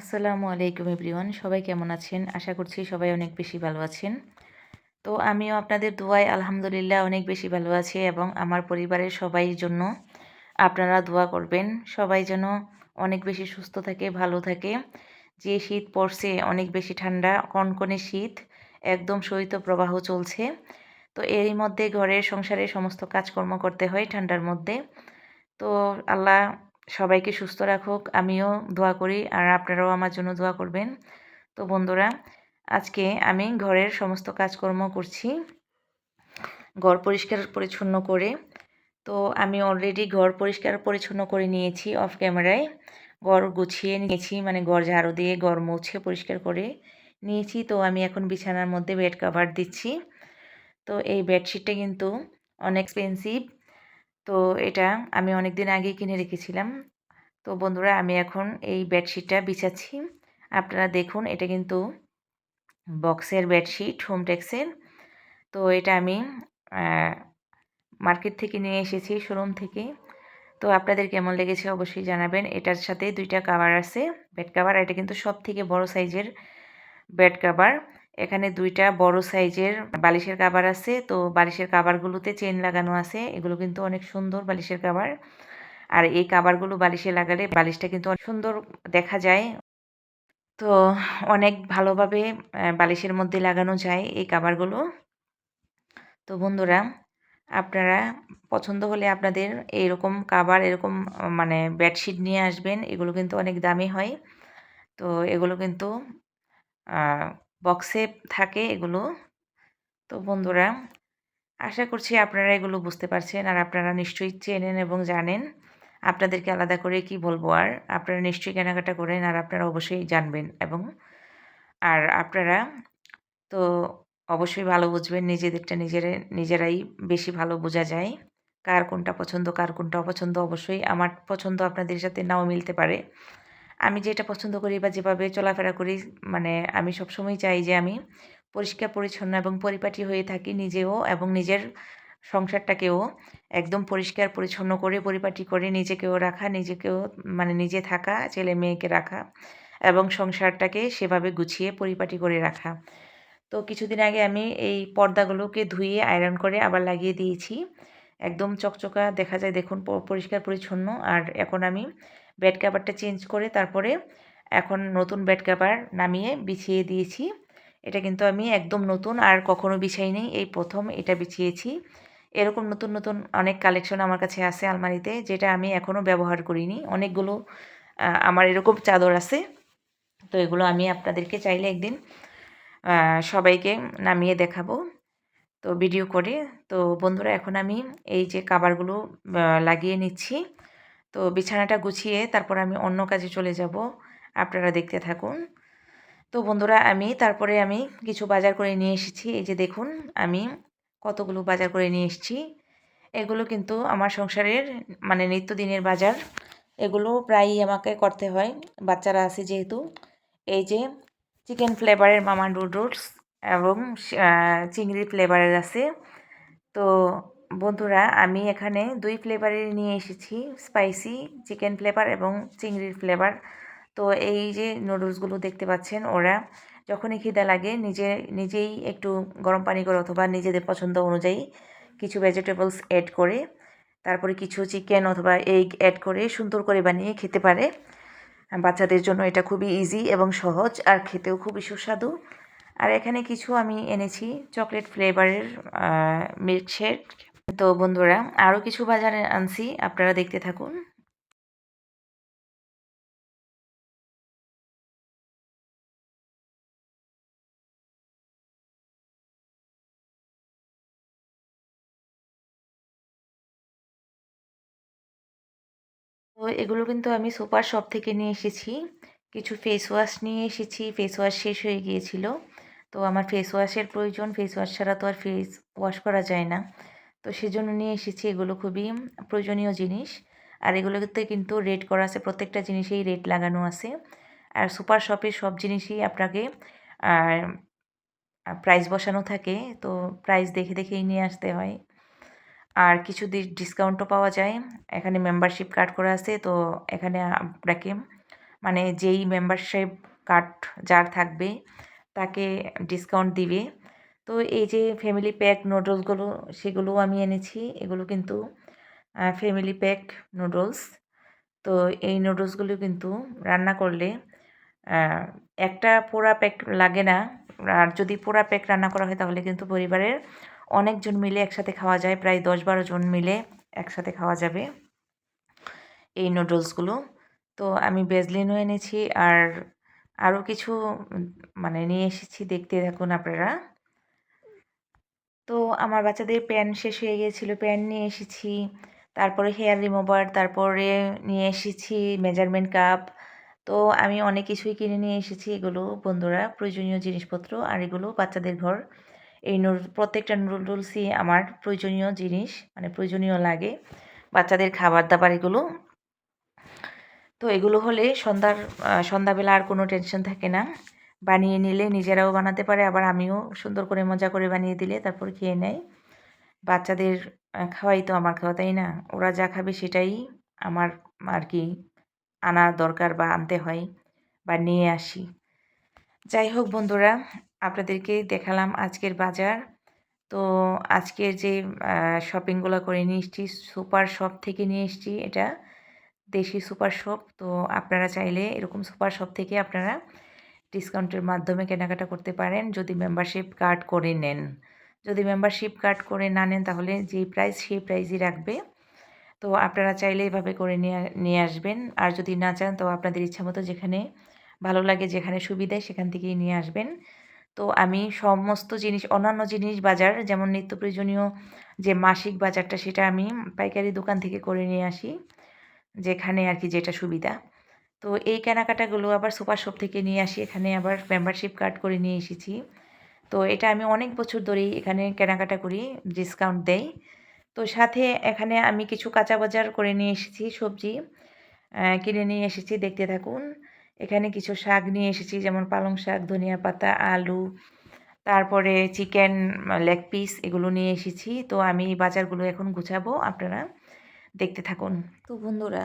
আসসালামু আলাইকুম এভরিওয়ান, সবাই কেমন আছেন? আশা করছি সবাই অনেক বেশি ভালো আছেন। তো আমিও আপনাদের দোয়ায় আলহামদুলিল্লাহ অনেক বেশি ভালো আছি এবং আমার পরিবারের সবাই জন্য আপনারা দোয়া করবেন। সবাই যেন অনেক বেশি সুস্থ থাকে, ভালো থাকে। যে শীত পড়ছে, অনেক বেশি ঠান্ডা, কনকনে শীত, একদম শৈত্য প্রবাহ চলছে। তো এরই মধ্যে ঘরের সংসারে সমস্ত কাজকর্ম করতে হয় ঠান্ডার মধ্যে। তো আল্লাহ সবাইকে সুস্থ রাখুক, আমিও দোয়া করি আর আপনারাও আমার জন্য দোয়া করবেন। তো বন্ধুরা, আজকে আমি ঘরের সমস্ত কাজকর্ম করছি, ঘর পরিষ্কার পরিচ্ছন্ন করে। তো আমি অলরেডি ঘর পরিষ্কার পরিচ্ছন্ন করে নিয়েছি অফ ক্যামেরায় ঘর গুছিয়ে নিয়েছি মানে ঘর ঝাড়ু দিয়ে ঘর মুছে পরিষ্কার করে নিয়েছি। তো আমি এখন বিছানার মধ্যে বেড কাভার দিচ্ছি। তো এই বেডশিটটা কিন্তু অনেক এক্সপেন্সিভ তো এটা আমি অনেক দিন আগেই কিনে রেখেছিলাম। তো বন্ধুরা, আমি এখন এই বেডশিটটা বিছাচ্ছি। আপনারা দেখুন, এটা কিন্তু বক্সের বেডশিট হোমটেক্সের তো এটা আমি মার্কেট থেকে নিয়ে এসেছি, শোরুম থেকে। তো আপনাদের কেমন লেগেছে অবশ্যই জানাবেন। এটার সাথে দুইটা কাভার আছে। বেড কাভার এটা কিন্তু সব থেকে বড় সাইজের বেড কাভার এখানে দুইটা বড় সাইজের বালিশের কাবার আছে। তো বালিশের কাবারগুলোতে চেন লাগানো আছে। এগুলো কিন্তু অনেক সুন্দর বালিশের কাভার আর এই কাভারগুলো বালিশে লাগালে বালিশটা কিন্তু অনেক সুন্দর দেখা যায়। তো অনেক ভালোভাবে বালিশের মধ্যে লাগানো যায় এই কাভারগুলো তো বন্ধুরা, আপনারা পছন্দ হলে আপনাদের এইরকম কাবার, এরকম মানে বেডশিট নিয়ে আসবেন। এগুলো কিন্তু অনেক দামি হয়। তো এগুলো কিন্তু বক্সে থাকে এগুলো। তো বন্ধুরা, আশা করছি আপনারা এগুলো বুঝতে পারছেন আর আপনারা নিশ্চয়ই চেনেন এবং জানেন। আপনাদেরকে আলাদা করে কি বলব আর? আপনারা নিশ্চয়ই কেনাকাটা করেন আর আপনারা অবশ্যই জানবেন এবং আর আপনারা তো অবশ্যই ভালো বুঝবেন, নিজেদেরটা নিজের, নিজেরাই বেশি ভালো বোঝা যায়। কার কোনটা পছন্দ, কার কোনটা অপছন্দ অবশ্যই আমার পছন্দ আপনাদের সাথে নাও মিলতে পারে। আমি যেটা পছন্দ করি বা যেভাবে চলাফেরা করি মানে আমি সবসময় চাই যে আমি পরিষ্কার, পরিচ্ছন্ন এবং পরিপাটি হয়ে থাকি নিজেও এবং নিজের সংসারটাকেও একদম পরিষ্কার, পরিচ্ছন্ন করে, পরিপাটি করে নিজেকেও রাখা, নিজেকেও মানে নিজে থাকা, ছেলে মেয়েকে রাখা এবং সংসারটাকে সেভাবে গুছিয়ে, পরিপাটি করে রাখা। তো কিছুদিন আগে আমি এই পর্দাগুলোকে ধুয়ে, আয়রন করে আবার লাগিয়ে দিয়েছি। একদম চকচকা দেখা যায় দেখুন পরিষ্কার, পরিচ্ছন্ন। আর এখন আমি বেড কাভারটা চেঞ্জ করে তারপরে এখন নতুন বেড কাভার নামিয়ে বিছিয়ে দিয়েছি। এটা কিন্তু আমি একদম নতুন আর কখনো বিছাই নেই এই প্রথম এটা বিছিয়েছি। এরকম নতুন নতুন অনেক কালেকশন আমার কাছে আছে আলমারিতে, যেটা আমি এখনও ব্যবহার করিনি। অনেকগুলো আমার এরকম চাদর আছে। তো এগুলো আমি আপনাদেরকে চাইলে একদিন সবাইকে নামিয়ে দেখাবো। তো ভিডিও করে। তো বন্ধুরা, এখন আমি এই যে কাবারগুলো লাগিয়ে নিচ্ছি। তো বিছানাটা গুছিয়ে তারপর আমি অন্য কাজে চলে যাব। আপনারা দেখতে থাকুন। তো বন্ধুরা, আমি তারপরে আমি কিছু বাজার করে নিয়ে এসেছি। এই যে দেখুন, আমি কতগুলো বাজার করে নিয়ে এসেছি। এগুলো কিন্তু আমার সংসারের মানে নিত্যদিনের বাজার। এগুলো প্রায়ই আমাকে করতে হয়। বাচ্চারা আছে যেহেতু। এই যে চিকেন ফ্লেভারের মামা নুডলস এবং চিংড়ি ফ্লেভারের আছে। তো বন্ধুরা, আমি এখানে দুই ফ্লেভারের নিয়ে এসেছি স্পাইসি চিকেন ফ্লেভার এবং চিংড়ির ফ্লেভার তো এই যে নুডলসগুলো দেখতে পাচ্ছেন ওরা, যখনই খিদা লাগে নিজে, নিজেই একটু গরম পানি করে অথবা নিজেদের পছন্দ অনুযায়ী কিছু ভেজিটেবলস অ্যাড করে, তারপরে কিছু চিকেন অথবা এগ অ্যাড করে সুন্দর করে বানিয়ে খেতে পারে। বাচ্চাদের জন্য এটা খুবই ইজি এবং সহজ আর খেতেও খুবই সুস্বাদু। আর এখানে কিছু আমি এনেছি চকলেট ফ্লেভারের মিল্কশেক তো বন্ধুরা আরও কিছু বাজারে আনছি, আপনারা দেখতে থাকুন। তো এগুলো কিন্তু আমি সুপার শপ থেকে নিয়ে এসেছি। কিছু ফেস ওয়াশ নিয়ে এসেছি ফেস ওয়াশ শেষ হয়ে গিয়েছিল। তো আমার ফেস ওয়াশের প্রয়োজন ফেস ওয়াশ ছাড়া তো আর ফেস ওয়াশ করা যায় না। তো সেজন্য নিয়ে এসেছি এগুলো খুবই প্রয়োজনীয় জিনিস। আর এগুলোতে কিন্তু রেট করা আছে, প্রত্যেকটা জিনিসেই রেট লাগানো আছে। আর সুপার শপে সব জিনিসই আপনাকে, আর প্রাইস বসানো থাকে, তো প্রাইস দেখে দেখেই নিয়ে আসতে হয়। আর কিছু ডিসকাউন্টও পাওয়া যায়। এখানে মেম্বারশিপ কার্ড করা আছে, তো এখানে আপনাকে মানে যেই মেম্বারশিপ কার্ড যার থাকবে, তাকে ডিসকাউন্ট দিবে। তো এই যে ফ্যামিলি প্যাক নুডলসগুলো সেগুলোও আমি এনেছি। এগুলো কিন্তু ফ্যামিলি প্যাক নুডলস তো এই নুডলসগুলো কিন্তু রান্না করলে একটা পোড়া প্যাক লাগে না। আর যদি পোড়া প্যাক রান্না করা হয়, তাহলে কিন্তু পরিবারের অনেকজন মিলে একসাথে খাওয়া যায়। প্রায় দশ বারো জন মিলে একসাথে খাওয়া যাবে এই নুডলসগুলো তো আমি বেজলিনও এনেছি। আর আরও কিছু মানে নিয়ে এসেছি। দেখতে থাকুন আপনারা। তো আমার বাচ্চাদের প্যান শেষ হয়ে গিয়েছিল প্যান নিয়ে এসেছি। তারপরে হেয়ার রিমুভার তারপরে নিয়ে এসেছি মেজারমেন্ট কাপ তো আমি অনেক কিছুই কিনে নিয়ে এসেছি এগুলো, বন্ধুরা, প্রয়োজনীয় জিনিসপত্র আর এগুলো বাচ্চাদের ঘর। এই নুড, প্রত্যেকটা নুডলসই আমার প্রয়োজনীয় জিনিস মানে প্রয়োজনীয় লাগে। বাচ্চাদের খাবার দাবার এগুলো। তো এগুলো হলে সন্ধ্যার সন্ধ্যাবেলা আর কোনো টেনশন থাকে না। বানিয়ে নিলে নিজেরাও বানাতে পারে, আবার আমিও সুন্দর করে মজা করে বানিয়ে দিলে তারপর খেয়ে নেয়। বাচ্চাদের খাওয়াই তো আমার খাওয়া, তাই না? ওরা যা খাবে সেটাই আমার আর কি আনা দরকার বা আনতে হয় বা নিয়ে আসি। যাই হোক বন্ধুরা, আপনাদেরকে দেখালাম আজকের বাজার। তো আজকের যে শপিংগুলো করে নিয়ে এসছি, সুপার শপ থেকে নিয়ে এসছি এটা, দেশি সুপার শপ। তো আপনারা চাইলে এরকম সুপার শপ থেকে আপনারা ডিসকাউন্টের মাধ্যমে কেনাকাটা করতে পারেন। যদি মেম্বারশিপ কার্ড করে নেন। যদি মেম্বারশিপ কার্ড করে না নেন, তাহলে যেই প্রাইস সেই প্রাইসই রাখবে। তো আপনারা চাইলে এভাবে করে নিয়ে নিয়ে আসবেন। আর যদি না চান, তো আপনাদের ইচ্ছা মতো যেখানে ভালো লাগে, যেখানে সুবিধায় সেখান থেকেই নিয়ে আসবেন। তো আমি সমস্ত জিনিস, অন্যান্য জিনিস বাজার, যেমন নিত্য প্রয়োজনীয় যে মাসিক বাজারটা, সেটা আমি পাইকারি দোকান থেকে করে নিয়ে আসি। যেখানে আর কি যেটা সুবিধা। তো এই কেনাকাটাগুলো আবার সুপার শপ থেকে নিয়ে আসি, এখানে আবার মেম্বারশিপ কার্ড করে নিয়ে এসেছি। তো এটা আমি অনেক বছর ধরেই এখানে কেনাকাটা করি ডিসকাউন্ট দেয় তো সাথে এখানে আমি কিছু কাঁচা বাজার করে নিয়ে এসেছি, সবজি কিনে নিয়ে এসেছি, দেখতে থাকুন। এখানে কিছু শাক নিয়ে এসেছি, যেমন পালং শাক, ধনিয়া পাতা, আলু, তারপরে চিকেন লেগ পিস এগুলো নিয়ে এসেছি। তো আমি বাজারগুলো এখন গুছাবো, আপনারা দেখতে থাকুন। তো বন্ধুরা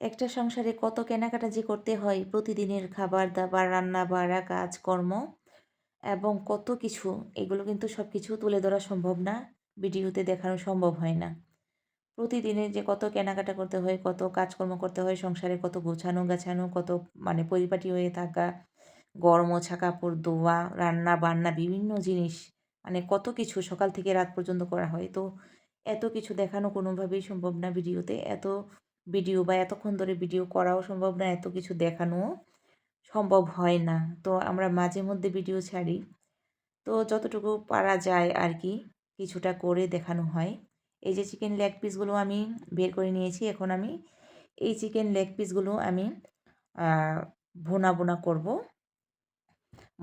একটা সংসারে কত কেনাকাটা যে করতে হয়, প্রতিদিনের খাবার দাবার, রান্না বাড়া, কাজকর্ম এবং কত কিছু, এগুলো কিন্তু সব কিছু তুলে ধরা সম্ভব না, ভিডিওতে দেখানো সম্ভব হয় না। প্রতিদিনে যে কত কেনাকাটা করতে হয়, কত কাজকর্ম করতে হয়, সংসারে কত গোছানো গাছানো, কত মানে পরিপাটি হয়ে থাকা, গরম মোছা কাপড় ধোয়া রান্না বান্না, বিভিন্ন জিনিস মানে কত কিছু সকাল থেকে রাত পর্যন্ত করা হয়। তো এত কিছু দেখানো কোনোভাবেই সম্ভব না ভিডিওতে, এত ভিডিও বা এতক্ষণ ধরে ভিডিও করাও সম্ভব না, এত কিছু দেখানোও সম্ভব হয় না। তো আমরা মাঝে মধ্যে ভিডিও ছাড়ি। তো যতটুকু পারা যায় আর কি, কিছুটা করে দেখানো হয়। এই যে চিকেন লেগ পিসগুলো আমি বের করে নিয়েছি, এখন আমি এই চিকেন লেগ পিসগুলো আমি ভুনা বোনা করব।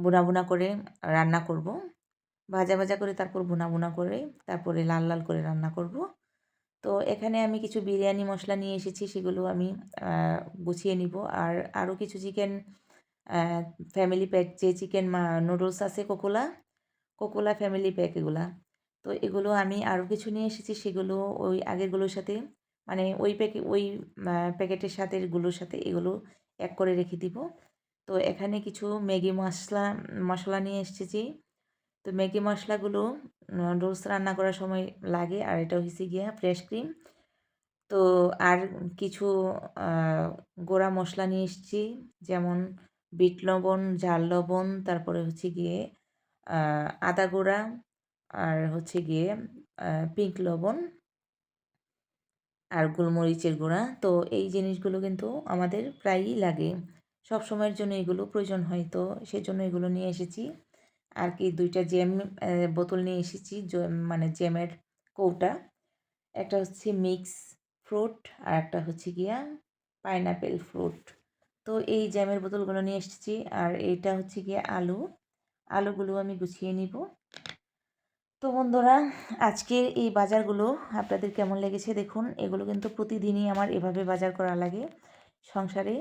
বোনা বোনা করে রান্না করব। ভাজা ভাজা করে তারপর ভুনা ভুনা করে, তারপরে লাল লাল করে রান্না করব। তো এখানে আমি কিছু বিরিয়ানি মশলা নিয়ে এসেছি, সেগুলো আমি গুছিয়ে নিব। আর আরও কিছু চিকেন ফ্যামিলি প্যাক যে চিকেন নুডলস আছে কোকোলা কোকোলা ফ্যামিলি প্যাক এগুলা। তো এগুলো আমি আরও কিছু নিয়ে এসেছি, সেগুলো ওই আগেরগুলোর সাথে মানে ওই প্যাকে, ওই প্যাকেটের সাথে, এগুলোর সাথে এগুলো এক করে রেখে দিব। তো এখানে কিছু ম্যাগি মশলা মশলা নিয়ে এসেছি। তো ম্যাগি মশলাগুলো নুডলস রান্না করার সময় লাগে আর এটা হয়েছে গিয়া ফ্রেশ ক্রিম। তো আর কিছু গোড়া মশলা নিয়ে এসেছি, যেমন বিট লবণ জাল লবণ, তারপরে হচ্ছে গিয়ে আদা গুঁড়া আর হচ্ছে গিয়ে পিঙ্ক লবণ আর গোলমরিচের গুঁড়া। তো এই জিনিসগুলো কিন্তু আমাদের প্রায়ই লাগে। সব সময়ের জন্য এগুলো প্রয়োজন হয়। তো সেজন্য এগুলো নিয়ে এসেছি। আর কি দুইটা জ্যাম বোতল নিয়ে এসেছি মানে জ্যামের কৌটা। একটা হচ্ছে মিক্স ফ্রুট আর একটা হচ্ছে গিয়া পাইনাপেল ফ্রুট। তো এই জ্যামের বোতলগুলো নিয়ে এসেছি আর এটা হচ্ছে গিয়ে আলু। আলুগুলো আমি গুছিয়ে নিব। তো বন্ধুরা, আজকের এই বাজারগুলো আপনাদের কেমন লেগেছে দেখুন। এগুলো কিন্তু প্রতিদিনই আমার এভাবে বাজার করা লাগে। সংসারে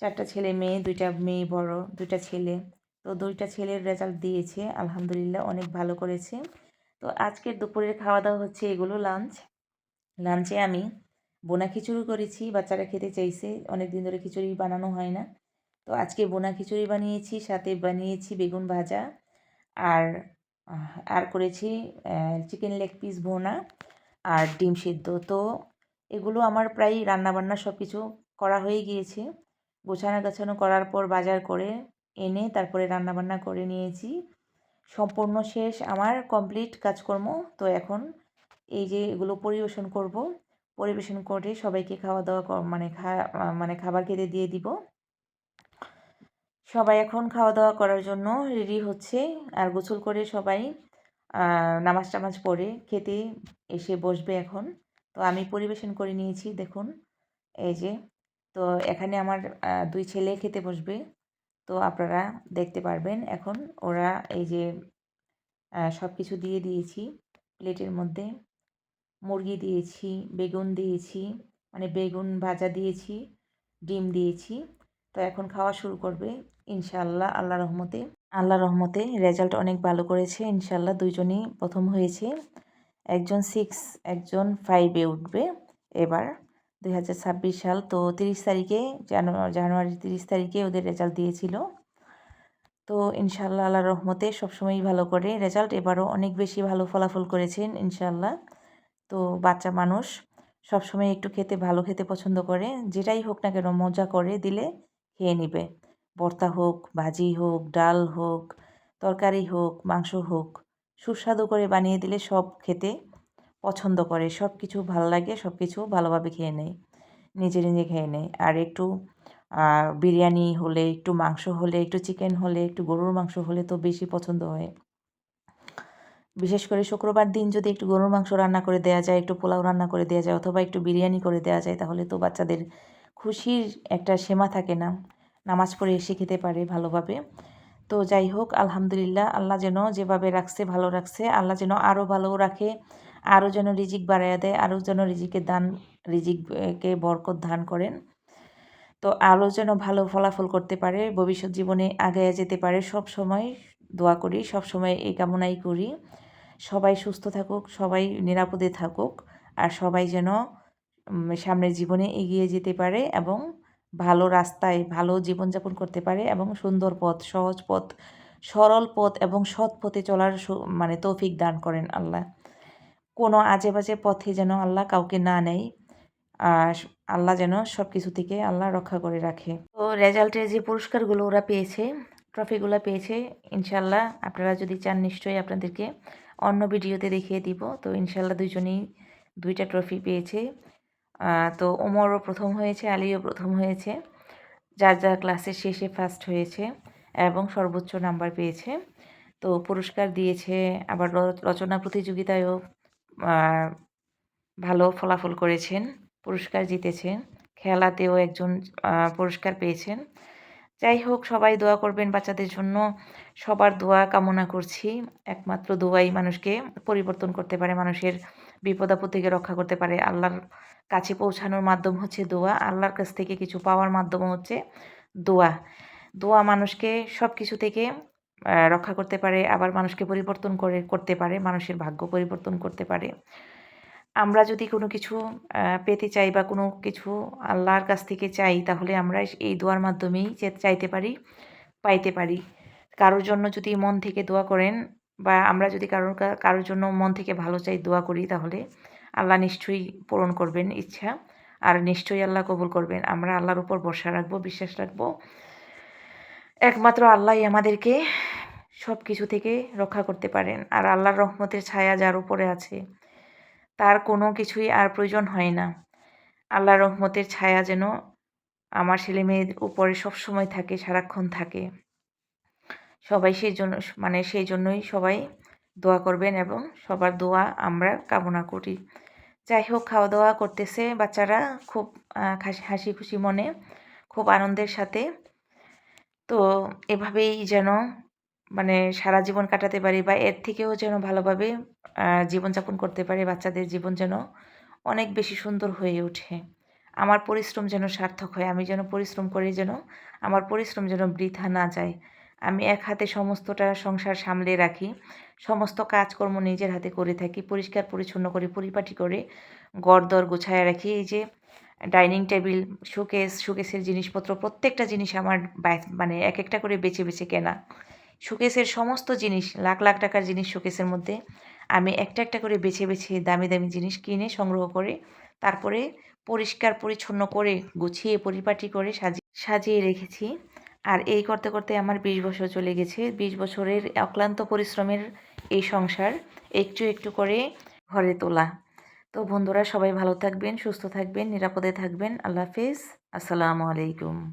চারটা ছেলে মেয়ে, দুইটা মেয়ে বড়, দুইটা ছেলে। তো দুইটা ছেলের রেজাল্ট দিয়েছে, আলহামদুলিল্লাহ অনেক ভালো করেছে। তো আজকের দুপুরের খাওয়া দাওয়া হচ্ছে এগুলো লাঞ্চ লাঞ্চে আমি বোনা খিচুড়ি করেছি, বাচ্চারা খেতে চাইছে অনেক দিন ধরে খিচুড়ি বানানো হয় না। তো আজকে বোনা খিচুড়ি বানিয়েছি, সাথে বানিয়েছি বেগুন ভাজা আর আর করেছি চিকেন লেগ পিস ভোনা আর ডিম সিদ্ধ। তো এগুলো আমার প্রায় রান্নাবান্না সব কিছু করা হয়ে গিয়েছে। গোছানো গাছানো করার পর বাজার করে এনে তারপরে রান্নাবান্না করে নিয়েছি। সম্পূর্ণ শেষ আমার কমপ্লিট কাজকর্ম। তো এখন এই যে এগুলো পরিবেশন করব। পরিবেশন করে সবাইকে খাওয়া দাওয়া মানে খা মানে খাবার খেতে দিয়ে দিব। সবাই এখন খাওয়া দাওয়া করার জন্য রেডি হচ্ছে। আর গোসল করে সবাই নামাজ টামাজ পড়ে খেতে এসে বসবে এখন। তো আমি পরিবেশন করে নিয়েছি, দেখুন। এই যে, তো এখানে আমার দুই ছেলে খেতে বসবে। তো আপনারা দেখতে পারবেন এখন ওরা এই যে সব কিছু দিয়ে দিয়েছি। প্লেটের মধ্যে মুরগি দিয়েছি, বেগুন দিয়েছি মানে বেগুন ভাজা দিয়েছি, ডিম দিয়েছি। তো এখন খাওয়া শুরু করবে। ইনশাআল্লাহ আল্লাহ রহমতে আল্লাহ রহমতে রেজাল্ট অনেক ভালো করেছে। ইনশাআল্লাহ দুইজনই প্রথম হয়েছে। একজন সিক্স একজন ফাইভে উঠবে। এবার দুই হাজার ছাব্বিশ সাল, তো তিরিশ তারিখে জানুয়ারি তিরিশ তারিখে ওদের রেজাল্ট দিয়েছিল। তো ইনশাআল্লাহ আল্লাহ রহমতে সবসময়ই ভালো করে রেজাল্ট এবারও অনেক বেশি ভালো ফলাফল করেছেন ইনশাল্লাহ তো বাচ্চা মানুষ সবসময় একটু খেতে, ভালো খেতে পছন্দ করে, যেটাই হোক না কেন মজা করে দিলে খেয়ে নিবে। ভর্তা হোক, ভাজি হোক, ডাল হোক, তরকারি হোক, মাংস হোক, সুস্বাদু করে বানিয়ে দিলে সব খেতে পছন্দ করে। সব কিছু ভালো লাগে সব কিছু ভালোভাবে খেয়ে নেয়, নিজে নিজে খেয়ে নেয়। আর একটু বিরিয়ানি হলে, একটু মাংস হলে, একটু চিকেন হলে, একটু গরুর মাংস হলে তো বেশি পছন্দ হয়। বিশেষ করে শুক্রবার দিন যদি একটু গরুর মাংস রান্না করে দেওয়া যায়, একটু পোলাও রান্না করে দেওয়া যায় অথবা একটু বিরিয়ানি করে দেওয়া যায়, তাহলে তো বাচ্চাদের খুশির একটা সীমা থাকে না। নামাজ পড়ে এসে খেতে পারে ভালোভাবে। তো যাই হোক, আলহামদুলিল্লাহ, আল্লাহ যেন যেভাবে রাখছে, ভালো রাখছে, আল্লাহ যেন আরও ভালো রাখে। আরও যেন রিজিক বাড়াইয়া দেয়, আরও যেন রিজিকের দান, রিজিককে বরকত দান করেন। তো আরও যেন ভালো ফলাফল করতে পারে, ভবিষ্যৎ জীবনে আগাইয়া যেতে পারে। সব সময় দোয়া করি, সব সময় এই কামনাই করি। সবাই সুস্থ থাকুক, সবাই নিরাপদে থাকুক, আর সবাই যেন সামনের জীবনে এগিয়ে যেতে পারে এবং ভালো রাস্তায় ভালো জীবনযাপন করতে পারে এবং সুন্দর পথ, সহজ পথ, সরল পথ এবং সৎ পথে চলার মানে তৌফিক দান করেন আল্লাহ। কোনো আজে বাজে পথে যেন আল্লাহ কাউকে না নেয় আর আল্লাহ যেন সব কিছু থেকে আল্লাহ রক্ষা করে রাখে। তো রেজাল্টে যে পুরস্কারগুলো ওরা পেয়েছে ট্রফিগুলো পেয়েছে ইনশাল্লাহ আপনারা যদি চান নিশ্চয়ই আপনাদেরকে অন্য ভিডিওতে দেখিয়ে দিব। তো ইনশাল্লাহ দুজনেই দুইটা ট্রফি পেয়েছে। তো ওমরও প্রথম হয়েছে, আলিও প্রথম হয়েছে। যার যার ক্লাসের শেষে ফার্স্ট হয়েছে এবং সর্বোচ্চ নাম্বার পেয়েছে। তো পুরস্কার দিয়েছে, আবার রচনা প্রতিযোগিতায়ও ভালো ফলাফল করেছেন, পুরস্কার জিতেছেন, খেলাতেও একজন পুরস্কার পেয়েছেন। যাই হোক, সবাই দোয়া করবেন বাচ্চাদের জন্য। সবার দোয়া কামনা করছি। একমাত্র দোয়াই মানুষকে পরিবর্তন করতে পারে, মানুষের বিপদ আপদ থেকে রক্ষা করতে পারে। আল্লাহর কাছে পৌঁছানোর মাধ্যম হচ্ছে দোয়া। আল্লাহর কাছ থেকে কিছু পাওয়ার মাধ্যম হচ্ছে দোয়া। দোয়া মানুষকে সব কিছু থেকে রক্ষা করতে পারে, আবার মানুষকে পরিবর্তন করে, করতে পারে, মানুষের ভাগ্য পরিবর্তন করতে পারে। আমরা যদি কোনো কিছু পেতে চাই বা কোনো কিছু আল্লাহর কাছ থেকে চাই, তাহলে আমরা এই দোয়ার মাধ্যমেই চাইতে পারি, পাইতে পারি। কারোর জন্য যদি মন থেকে দোয়া করেন বা আমরা যদি কারোর কারোর জন্য মন থেকে ভালো চাই, দোয়া করি, তাহলে আল্লাহ নিশ্চয়ই পূরণ করবেন ইচ্ছা। আর নিশ্চয়ই আল্লাহ কবুল করবেন। আমরা আল্লাহর উপর ভরসা রাখব, বিশ্বাস রাখব। একমাত্র আল্লাহই আমাদেরকে সব কিছু থেকে রক্ষা করতে পারেন। আর আল্লাহর রহমতের ছায়া যার উপরে আছে, তার কোনো কিছুই আর প্রয়োজন হয় না। আল্লাহ রহমতের ছায়া যেন আমার ছেলে মেয়ের উপরে সবসময় থাকে, সারাক্ষণ থাকে। সবাই সেই জন্য মানে সেই জন্যই সবাই দোয়া করবেন এবং সবার দোয়া আমরা কামনা করি। যাই হোক খাওয়া দাওয়া করতেছে বাচ্চারা খুব হাসি খুশি মনে, খুব আনন্দের সাথে। তো এভাবেই যেন মানে সারা জীবন কাটাতে পারি বা এর থেকেও যেন ভালোভাবে জীবনযাপন করতে পারি, বাচ্চাদের জীবন যেন অনেক বেশি সুন্দর হয়ে ওঠে। আমার পরিশ্রম যেন সার্থক হয়, আমি যেন পরিশ্রম করে যেন আমার পরিশ্রম যেন বৃথা না যায়। আমি এক হাতে সমস্তটা সংসার সামলে রাখি, সমস্ত কাজকর্ম নিজের হাতে করে থাকি, পরিষ্কার পরিচ্ছন্ন করে, পরিপাটি করে গড় দর গোছায় রাখি। এই যে ডাইনিং টেবিল, শোকেস, শোকেসের জিনিসপত্র, প্রত্যেকটা জিনিস আমার মানে এক একটা করে বেছে বেছে কেনা। শোকেসের সমস্ত জিনিস, লাখ লাখ টাকার জিনিস শোকেসের মধ্যে, আমি একটা একটা করে বেছে বেছে দামি দামি জিনিস কিনে সংগ্রহ করে, তারপরে পরিষ্কার পরিচ্ছন্ন করে, গুছিয়ে পরিপাটি করে সাজিয়ে সাজিয়ে রেখেছি। আর এই করতে করতে আমার বিশ বছর চলে গেছে। বিশ বছরের অক্লান্ত পরিশ্রমের এই সংসার একটু একটু করে ঘরে তোলা। তো বন্ধুরা সবাই ভালো থাকবেন, সুস্থ থাকবেন, নিরাপদে থাকবেন। আল্লাহ হাফিজ। আসসালামু আলাইকুম।